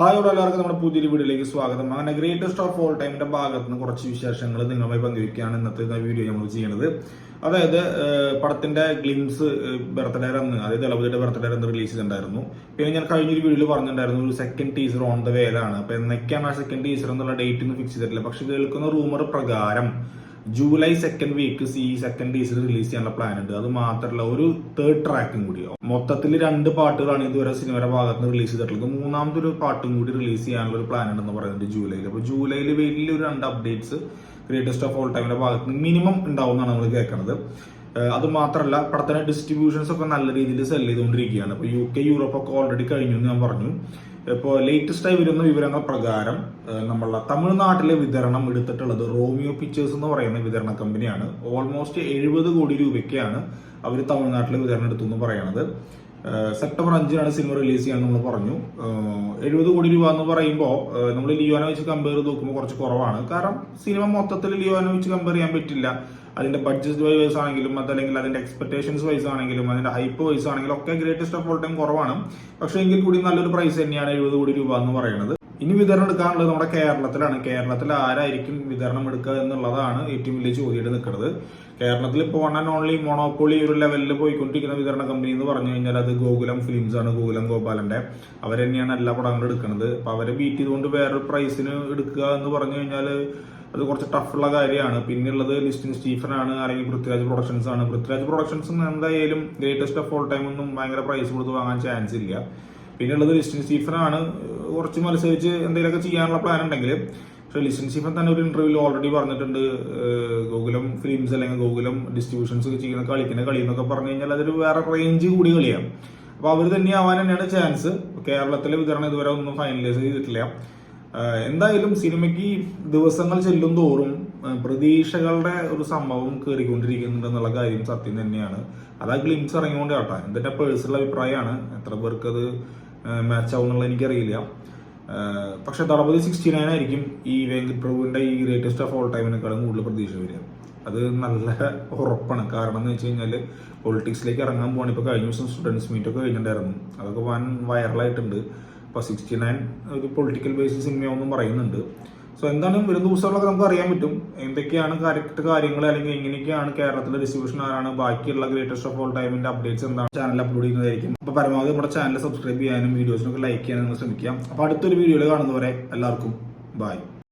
Hi ഇവിടെ എല്ലാവർക്കും നമ്മുടെ പുതിയൊരു വീഡിയോയിലേക്ക് സ്വാഗതം. അങ്ങനെ ഗ്രേറ്റസ്റ്റ് ഓഫ് ഓൾ ടൈമിന്റെ ഭാഗത്ത് നിന്ന് കുറച്ച് വിശേഷങ്ങൾ നിങ്ങളുമായി പങ്കുവയ്ക്കുകയാണ് ഇന്നത്തെ വീഡിയോ നമ്മൾ ചെയ്യുന്നത്. അതായത് പടത്തിന്റെ ഗ്ലിംസ് ബർത്ത്ഡേ അന്ന് അതായത് ദളപതിയുടെ ബർത്ത്ഡേ അന്ന് റിലീസ് ചെയ്തിട്ടുണ്ടായിരുന്നു. പിന്നെ ഞാൻ കഴിഞ്ഞൊരു വീഡിയോയിൽ പറഞ്ഞിട്ടുണ്ടായിരുന്നു ഒരു സെക്കൻഡ് ടീസർ ഓൺ ദ വേലാണ് അപ്പൊ എന്നൊക്കെയാണ് ആ സെക്കൻഡ് ടീസർ എന്നുള്ള ഡേറ്റ് ഒന്നും ഫിക്സ് ചെയ്തിട്ടില്ല. പക്ഷെ കേൾക്കുന്ന റൂമർ പ്രകാരം ജൂലൈ സെക്കൻഡ് വീക്ക് സി സെക്കൻഡ് ടീസർ റിലീസ് ചെയ്യാനുള്ള പ്ലാൻ ഉണ്ട്. അത് മാത്രമല്ല ഒരു തേർഡ് ട്രാക്കും കൂടി. മൊത്തത്തിൽ രണ്ട് പാട്ടുകളാണ് ഇതുവരെ സിനിമയുടെ ഭാഗത്ത് നിന്ന് റിലീസ് ചെയ്തിട്ടുള്ളത്. മൂന്നാമത്തെ ഒരു പാട്ടും കൂടി റിലീസ് ചെയ്യാനുള്ള ഒരു പ്ലാൻ ഉണ്ടെന്ന് പറയുന്നുണ്ട് ജൂലൈയിൽ അപ്പോൾ ജൂലൈയിൽ വലിയൊരു രണ്ട് അപ്ഡേറ്റ്സ് ഗ്രേറ്റസ്റ്റ് ഓഫ് ഓൾ ടൈമിന്റെ ഭാഗത്ത് മിനിമം ഉണ്ടാവും എന്നാണ് നമ്മൾ കേൾക്കുന്നത് അത് മാത്രമല്ല പടത്തിന് ഡിസ്ട്രിബ്യൂഷൻസ് ഒക്കെ നല്ല രീതിയിൽ സെൽ ചെയ്തുകൊണ്ടിരിക്കുകയാണ്. ഇപ്പോൾ യു കെ യൂറോപ്പ് ഒക്കെ ഓൾറെഡി കഴിഞ്ഞു എന്ന് ഞാൻ പറഞ്ഞു. ഇപ്പോൾ ലേറ്റസ്റ്റ് ആയി വരുന്ന വിവരങ്ങൾ പ്രകാരം നമ്മളെ തമിഴ്നാട്ടിലെ വിതരണം എടുത്തിട്ടുള്ളത് റോമിയോ പിക്ചേഴ്സ് എന്ന് പറയുന്ന വിതരണ കമ്പനിയാണ് ഓൾമോസ്റ്റ് എഴുപത് കോടി രൂപയ്ക്കാണ് അവർ തമിഴ്നാട്ടിലെ വിതരണം എടുത്തു എന്ന് പറയുന്നത് സെപ്റ്റംബർ അഞ്ചിനാണ് സിനിമ റിലീസ് ചെയ്യാൻ നമ്മൾ പറഞ്ഞു. എഴുപത് കോടി രൂപ എന്ന് പറയുമ്പോൾ നമ്മൾ ലിയോനെ വെച്ച് കമ്പയർ ചെയ്ത് നോക്കുമ്പോൾ കുറച്ച് കുറവാണ്. കാരണം സിനിമ മൊത്തത്തിൽ ലിയോനെ വെച്ച് കമ്പയർ ചെയ്യാൻ പറ്റില്ല. അതിന്റെ ബഡ്ജറ്റ് വൈസ് ആണെങ്കിലും അതല്ലെങ്കിൽ അതിന്റെ എക്സ്പെക്ടേഷൻസ് വൈസ് ആണെങ്കിലും അതിന്റെ ഹൈപ്പ് വൈസ് ആണെങ്കിലും ഒക്കെ ഗ്രേറ്റസ്റ്റ് ഓഫ് ഓൾ ടൈം കുറവാണ്. പക്ഷേ എങ്കിൽ കൂടി നല്ലൊരു പ്രൈസ് തന്നെയാണ് എഴുപത് കോടി രൂപ എന്ന് പറയുന്നത്. ഇനി വിതരണം എടുക്കാനുള്ളത് നമ്മുടെ കേരളത്തിലാണ്. കേരളത്തിൽ ആരായിരിക്കും വിതരണം എടുക്കുക എന്നുള്ളതാണ് ഏറ്റവും വലിയ ചോദ്യമായിട്ട് നിൽക്കുന്നത്. കേരളത്തിൽ ഇപ്പോൾ വൺ ആൻഡ് ഓൺലി മൊണോപ്പൊളി ഒരു ലെവലിൽ പോയിക്കൊണ്ടിരിക്കുന്ന വിതരണ കമ്പനി എന്ന് പറഞ്ഞു കഴിഞ്ഞാൽ അത് ഗോകുലം ഫിലിംസ് ആണ് ഗോകുലം ഗോപാലന്റെ. അവർ തന്നെയാണ് എല്ലാ പടങ്ങളും എടുക്കുന്നത്. അപ്പൊ അവരെ ബീറ്റ് ചെയ്തുകൊണ്ട് വേറൊരു പ്രൈസിന് എടുക്കുക എന്ന് പറഞ്ഞു കഴിഞ്ഞാൽ അത് കുറച്ച് ടഫുള്ള കാര്യമാണ്. പിന്നെയുള്ളത് ലിസ്റ്റിൻ സ്റ്റീഫൻ ആണ് അല്ലെങ്കിൽ പൃഥ്വിരാജ് പ്രൊഡക്ഷൻസ് ആണ്. പൃഥ്വിരാജ് പ്രൊഡക്ഷൻസ് എന്തായാലും ഗ്രേറ്റസ്റ്റ് ഓഫ് ഓൾ ടൈം ഒന്നും ഭയങ്കര പ്രൈസ് കൊടുത്ത് വാങ്ങാൻ ചാൻസ് ഇല്ല. പിന്നെയുള്ളത് ലിസ്റ്റിൻ സ്റ്റീഫൻ ആണ് കുറച്ച് മത്സരിച്ച് എന്തെങ്കിലുമൊക്കെ ചെയ്യാനുള്ള പ്ലാൻ ഉണ്ടെങ്കിൽ പക്ഷേ ലിസ്റ്റിൻ സ്റ്റീഫൻ തന്നെ ഒരു ഇന്റർവ്യൂവിൽ ഓൾറെഡി പറഞ്ഞിട്ടുണ്ട്. ഗോകുലം ഫിലിംസ് അല്ലെങ്കിൽ ഗോകുലം ഡിസ്ട്രിബ്യൂഷൻസ് ചെയ്യുന്ന കളിക്കുന്ന കളി എന്നൊക്കെ പറഞ്ഞു കഴിഞ്ഞാൽ അതൊരു വേറെ റേഞ്ച് കൂടി കളിയാണ് അപ്പോൾ അവർ തന്നെ ആവാൻ തന്നെയാണ് ചാൻസ് കേരളത്തിലെ വിതരണം ഇതുവരെ ഒന്നും ഫൈനലൈസ് ചെയ്തിട്ടില്ല. എന്തായാലും സിനിമയ്ക്ക് ദിവസങ്ങൾ ചെല്ലും തോറും പ്രതീക്ഷകളുടെ ഒരു സംഭവം കയറിക്കൊണ്ടിരിക്കുന്നുണ്ട് എന്നുള്ള കാര്യം സത്യം തന്നെയാണ്. അതാ ഗ്ലിംസ് ഇറങ്ങിക്കൊണ്ട് കേട്ടോ എന്റെ പേഴ്സണൽ അഭിപ്രായമാണ്. എത്ര പേർക്കത് മാച്ച് ആവും എന്നുള്ളത് എനിക്കറിയില്ല. പക്ഷേ ദളപതി സിക്സ്റ്റി നയൻ ആയിരിക്കും ഈ വെങ്കിൽ പ്രഭുവിന്റെ ഈ ഗ്രേറ്റസ്റ്റ് ഓഫ് ഓൾ ടൈമിനേക്കാളും കൂടുതൽ പ്രതീക്ഷ വരിക. അത് നല്ല ഉറപ്പാണ്. കാരണം എന്ന് വെച്ച് കഴിഞ്ഞാൽ പൊളിറ്റിക്സിലേക്ക് ഇറങ്ങാൻ പോകണം ഇപ്പൊ കഴിഞ്ഞ ദിവസം സ്റ്റുഡൻസ് മീറ്റ് ഒക്കെ കഴിഞ്ഞിട്ടുണ്ടായിരുന്നു. അതൊക്കെ വൻ വൈറലായിട്ടുണ്ട് ഇപ്പൊ സിക്സ്റ്റി നയൻ ഒരു പൊളിറ്റിക്കൽ ബേസിൽ സിനിമയാണെന്നും പറയുന്നുണ്ട്. സോ എന്താണ് വരുന്ന ദിവസങ്ങളൊക്കെ നമുക്ക് അറിയാൻ പറ്റും. എന്തൊക്കെയാണ് കറക്റ്റ് കാര്യങ്ങൾ അല്ലെങ്കിൽ എങ്ങനെയൊക്കെയാണ് കേരളത്തിലെ ഡിസ്ട്രിബ്യൂഷൻ ആരാണ് ബാക്കിയുള്ള ഗ്രേറ്റസ്റ്റ് ഓഫ് ഓൾ ടൈമിന്റെ അപ്ഡേറ്റ്സ് എന്താണ് ചാനൽ അപ്ലോഡ് ചെയ്യുന്നതായിരിക്കും. അപ്പൊ പരമാവധി നമ്മുടെ ചാനൽ സബ്സ്ക്രൈബ് ചെയ്യാനും വീഡിയോസിനൊക്കെ ലൈക്ക് ചെയ്യാനും ശ്രമിക്കാം അപ്പൊ അടുത്തൊരു വീഡിയോയിൽ കാണുന്നവരെ എല്ലാവർക്കും ബൈ